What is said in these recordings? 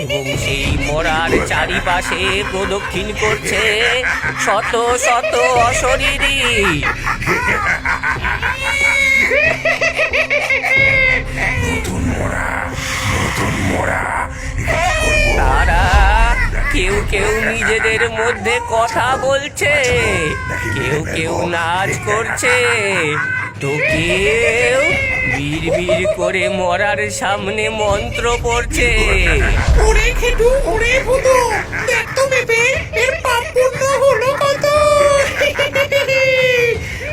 এবং সেই মরার চারিপাশে প্রদক্ষিণ করছে শত শত অশরীরী। তারা কেউ কেউ নিজেদের মধ্যে কথা বলছে কেউ কেউ নাচ করছে। তো কেউ বীর করে মরার সামনে মন্ত্র পড়ছে। ওরে খেটু ওরে ভুতু দেখ তো এর পাপ পূর্ণ হলো কত?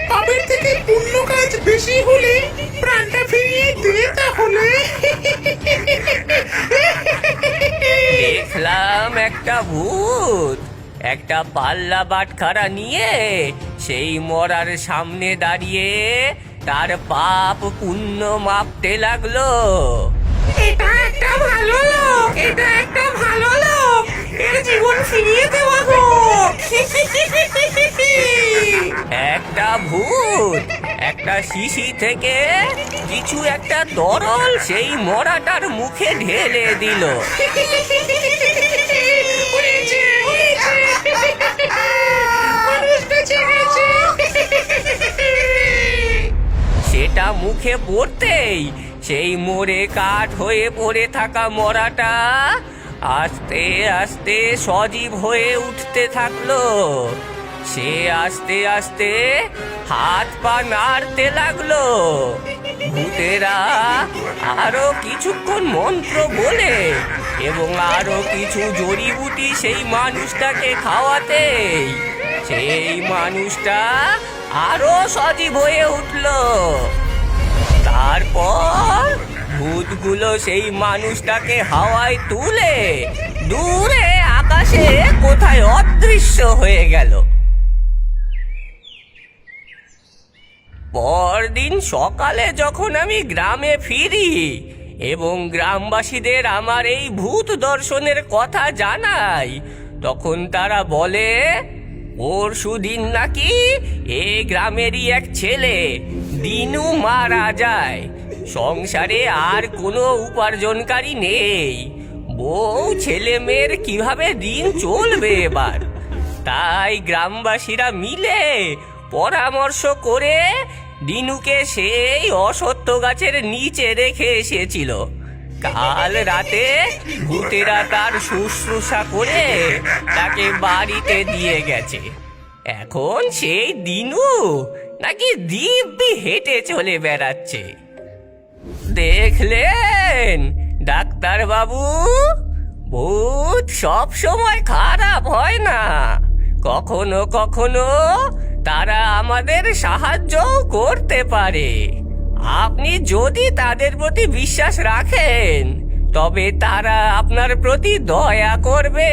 পাপের থেকে পুণ্য কাজ বেশি হলে প্রাণটা ফিরিয়ে দে তাহলে। দেখলাম একটা ভূত একটা পাল্লা বাটখারা নিয়ে সেই মরার সামনে দাঁড়িয়ে তার পাপ পুণ্য মাপতে লাগল। এটা একটা ভালো লোক এটা একটা ভালো লোক। এর জীবন ফিরিয়ে দেওয়া একটা ভূত একটা শিশি থেকে কিছু একটা তরল সেই মরাটার মুখে ঢেলে দিল। সেটা মুখে পড়তেই। সেই মোড়ে কাঠ হয়ে পড়ে থাকা মরাটা আস্তে আস্তে সজীব হয়ে উঠতে থাকল। সে আস্তে আস্তে হাত পা নাড়তে লাগল। ভূতেরা আরও কিছুক্ষণ মন্ত্র বলে এবং আরও কিছু জড়িবুটি সেই মানুষটাকে খাওয়াতেই সেই মানুষটা আরও সজীব হয়ে উঠল। তারপর ভূতগুলো সেই মানুষটাকে হাওয়ায় তুলে দূরে আকাশে কোথায় অদৃশ্য হয়ে গেল। পরদিন সকালে যখন আমি গ্রামে ফিরি এবং গ্রামবাসীদের আমার এই ভূত দর্শনের কথা জানাই, তখন তারা বলে পরশু দিন নাকি এ গ্রামেরই এক ছেলে দিনু মারা যায়। সংসারে আর কোনো উপার্জনকারী নেই। বউ ছেলে মেয়ের কীভাবে দিন চলবে এবার? তাই গ্রামবাসীরা মিলে পরামর্শ করে দিনুকে সেই অসত্য গাছের নিচে রেখে এসেছিল। কাল রাতে ভূতেরা তার শুশ্রূষা করে তাকে বাড়িতে দিয়ে গেছে। এখন সেই দিনু নাকি দিব্যি হেঁটে চলে বেড়াচ্ছে? দেখলেন ডাক্তার বাবু ভূত সব সময় খারাপ হয় না। কখনো কখনো তারা আমাদের সাহায্যও করতে পারে। আপনি যদি তাদের প্রতি বিশ্বাস রাখেন, তবে তারা আপনার প্রতি দয়া করবে।